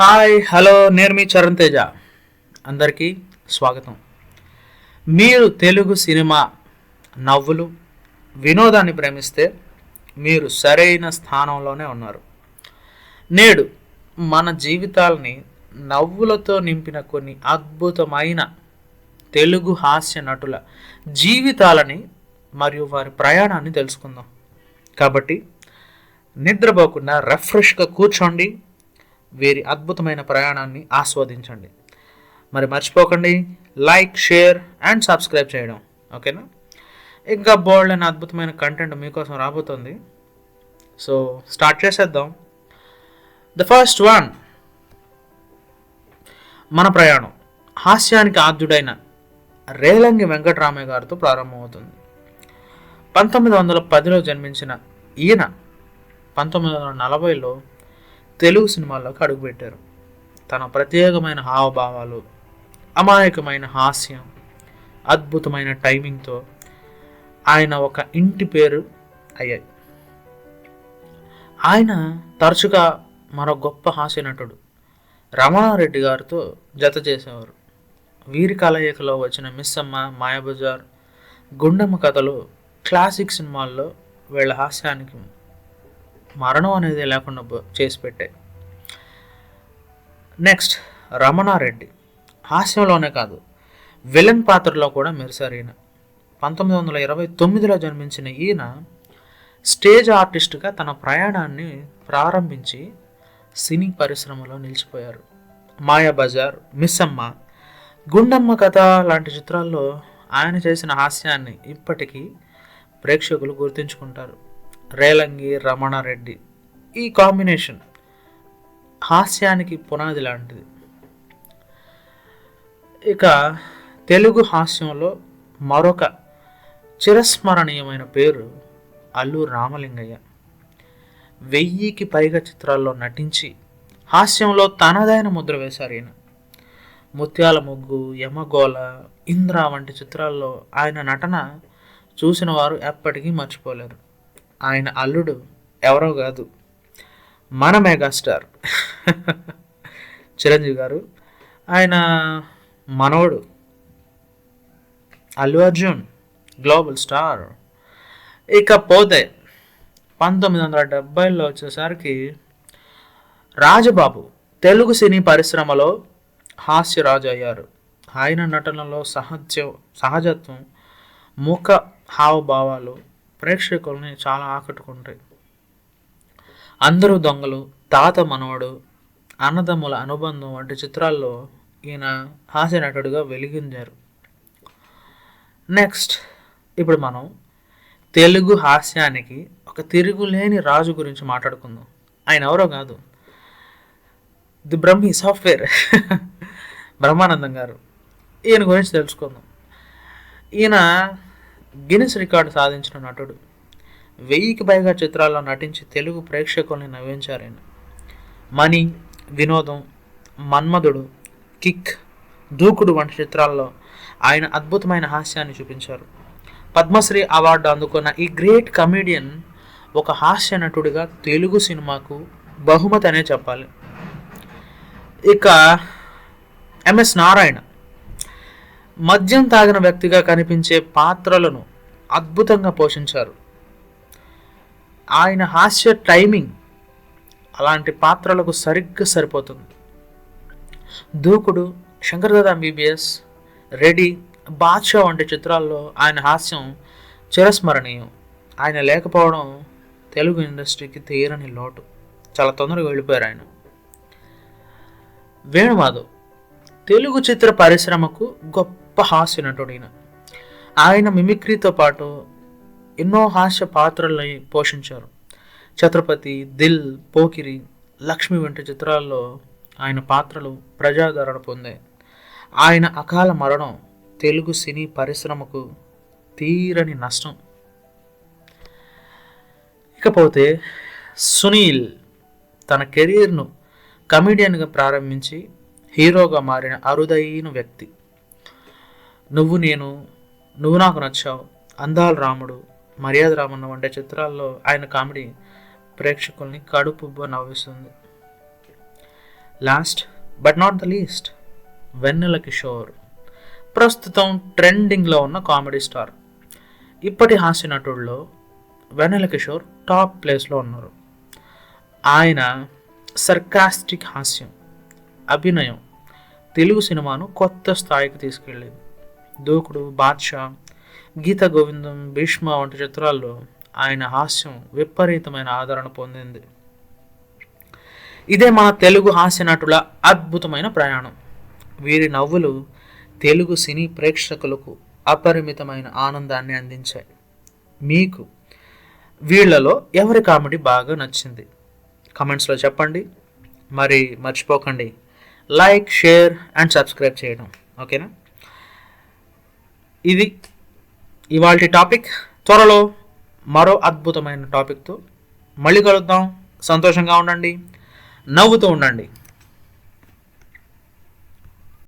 Hi hello నేను మీ చరణ్ తేజ. అందరికీ స్వాగతం. మీరు తెలుగు సినిమా నవ్వులు వినోదాన్ని ప్రేమిస్తే మీరు సరైన స్థానంలోనే ఉన్నారు. నేడు మన జీవితాల్ని నవ్వులతో నింపిన కొన్ని అద్భుతమైన తెలుగు హాస్య నటుల జీవితాలని మరియు వారి ప్రయాణాన్ని తెలుసుకుందాం. కాబట్టి నిద్రపోకుండా రెఫ్రెష్గా కూర్చోండి. వీరి అద్భుతమైన ప్రయాణాన్ని ఆస్వాదించండి. మరి మర్చిపోకండి లైక్ షేర్ అండ్ సబ్స్క్రైబ్ చేయడం. ఓకేనా? ఇంకా బోల్డ్ అయిన అద్భుతమైన కంటెంట్ మీకోసం రాబోతుంది. సో స్టార్ట్ చేసేద్దాం. The first one. మన ప్రయాణం. హాస్యానికి ఆద్యుడైన రేలంగి వెంకటరామయ్య గారితో ప్రారంభమవుతుంది. పంతొమ్మిది వందల పదిలో జన్మించిన ఈయన పంతొమ్మిది వందల నలభైలో తెలుగు సినిమాల్లోకి అడుగుపెట్టారు తన ప్రత్యేకమైన హావభావాలు అమాయకమైన హాస్యం అద్భుతమైన టైమింగ్తో ఆయన ఒక ఇంటి పేరు అయ్యాయి. ఆయన తరచుగా మరో గొప్ప హాస్య నటుడు రమణారెడ్డి గారితో జత చేసేవారు. వీరి కలయికలో వచ్చిన మిస్సమ్మ మాయాబజార్ గుండమ్మ కథలు క్లాసిక్ సినిమాల్లో వీళ్ళ హాస్యానికి మరణం అనేది లేకుండా చేసి పెట్టాయి. నెక్స్ట్ రమణారెడ్డి. హాస్యంలోనే కాదు విలన్ పాత్రలో కూడా మెరిసారు ఈయన. పంతొమ్మిది వందల ఇరవై తొమ్మిదిలో జన్మించిన ఈయన స్టేజ్ ఆర్టిస్ట్గా తన ప్రయాణాన్ని ప్రారంభించి సినీ పరిశ్రమలో నిలిచిపోయారు. మాయాబజార్ మిస్సమ్మ గుండమ్మ కథ లాంటి చిత్రాల్లో ఆయన చేసిన హాస్యాన్ని ఇప్పటికీ ప్రేక్షకులు గుర్తుంచుకుంటారు. రేలంగి రమణారెడ్డి. ఈ కాంబినేషన్ హాస్యానికి పునాది లాంటిది. ఇక తెలుగు హాస్యంలో మరొక చిరస్మరణీయమైన పేరు అల్లు రామలింగయ్య. వెయ్యికి పైగా చిత్రాల్లో నటించి హాస్యంలో తనదైన ముద్ర వేశారు ఈయన. ముత్యాల ముగ్గు యమగోళ ఇంద్ర వంటి చిత్రాల్లో ఆయన నటన చూసిన వారు ఎప్పటికీ మర్చిపోలేరు. ఆయన అల్లుడు ఎవరో కాదు. మన మెగాస్టార్. చిరంజీవి గారు. ఆయన మనవడు. Allu Arjun global star. ఇకపోతే పంతొమ్మిది వందల డెబ్బైలో వచ్చేసరికి రాజబాబు తెలుగు సినీ పరిశ్రమలో హాస్యరాజు అయ్యారు ఆయన నటనలో సహజ సహజత్వం ముఖ హావభావాలు ప్రేక్షకుల్ని చాలా ఆకట్టుకుంటాయి. అందరూ దొంగలు తాత మనవడు అన్నదమ్ముల అనుబంధం వంటి చిత్రాల్లో ఈయన హాస్య నటుడిగా వెలిగించారు. నెక్స్ట్ ఇప్పుడు మనం తెలుగు హాస్యానికి ఒక తిరుగులేని రాజు గురించి మాట్లాడుకుందాం. ఆయన ఎవరో కాదు. The Brahmi software. బ్రహ్మానందం గారు. ఈయన గురించి తెలుసుకుందాం. ఈయన గిన్నిస్ రికార్డు సాధించిన నటుడు. వెయ్యికి పైగా చిత్రాల్లో నటించి తెలుగు ప్రేక్షకుల్ని నవ్వించారు ఆయన మణి వినోదం మన్మధుడు కిక్ దూకుడు వంటి చిత్రాల్లో ఆయన అద్భుతమైన హాస్యాన్ని చూపించారు. పద్మశ్రీ అవార్డు అందుకున్న ఈ గ్రేట్ కమీడియన్ ఒక హాస్య నటుడిగా తెలుగు సినిమాకు బహుమతి అనే చెప్పాలి. ఇక ఎంఎస్ నారాయణ. మద్యం తాగిన వ్యక్తిగా కనిపించే పాత్రలను అద్భుతంగా పోషించారు. ఆయన హాస్య టైమింగ్ అలాంటి పాత్రలకు సరిగ్గా సరిపోతుంది. దూకుడు శంకర్దాదా ఎంబీబీఎస్ రెడీ బాద్షా వంటి చిత్రాల్లో ఆయన హాస్యం చిరస్మరణీయం. ఆయన లేకపోవడం తెలుగు ఇండస్ట్రీకి తీరని లోటు. చాలా తొందరగా వెళ్ళిపోయారు ఆయన. వేణుమాధవ్ తెలుగు చిత్ర పరిశ్రమకు గొప్ప హాస్య నటుడు ఈయన. ఆయన మిమిక్రీతో పాటు ఎన్నో హాస్య పాత్రల్ని పోషించారు. ఛత్రపతి దిల్ పోకిరి లక్ష్మి వంటి చిత్రాల్లో ఆయన పాత్రలు ప్రజాదరణ పొందాయి. ఆయన అకాల మరణం తెలుగు సినీ పరిశ్రమకు తీరని నష్టం. ఇకపోతే సునీల్ తన కెరీర్ను కమెడియన్గా ప్రారంభించి హీరోగా మారిన అరుదైన వ్యక్తి. నువ్వు నేను నువ్వు నాకు నచ్చావు. అందాల రాముడు మర్యాద రామన్న వంటి చిత్రాల్లో ఆయన కామెడీ ప్రేక్షకుల్ని కడుపుబ్బ నవ్విస్తుంది. Last but not the least Vennela Kishore ప్రస్తుతం ట్రెండింగ్లో ఉన్న కామెడీ స్టార్. ఇప్పటి హాస్య నటుల్లో వెన్నెల కిషోర్ టాప్ ప్లేస్లో ఉన్నారు. ఆయన సర్కాస్టిక్ హాస్యం అభినయం తెలుగు సినిమాను కొత్త స్థాయికి తీసుకెళ్ళింది. దూకుడు బాద్షా గీత గోవిందం భీష్మ వంటి చిత్రాల్లో ఆయన హాస్యం విపరీతమైన ఆదరణ పొందింది. ఇదే మన తెలుగు హాస్య నటుల అద్భుతమైన ప్రయాణం. వీరి నవ్వులు తెలుగు సినీ ప్రేక్షకులకు అపరిమితమైన ఆనందాన్ని అందించాయి. మీకు వీళ్ళలో ఎవరి కామెడీ బాగా నచ్చింది? కమెంట్స్లో చెప్పండి. మరి మర్చిపోకండి. లైక్ షేర్ అండ్ సబ్స్క్రైబ్ చేయడం. ఓకేనా? ఇది ఇవాళ టాపిక్. త్వరలో మరో అద్భుతమైన టాపిక్తో మళ్ళీ కలుద్దాం. సంతోషంగా ఉండండి. నవ్వుతూ ఉండండి.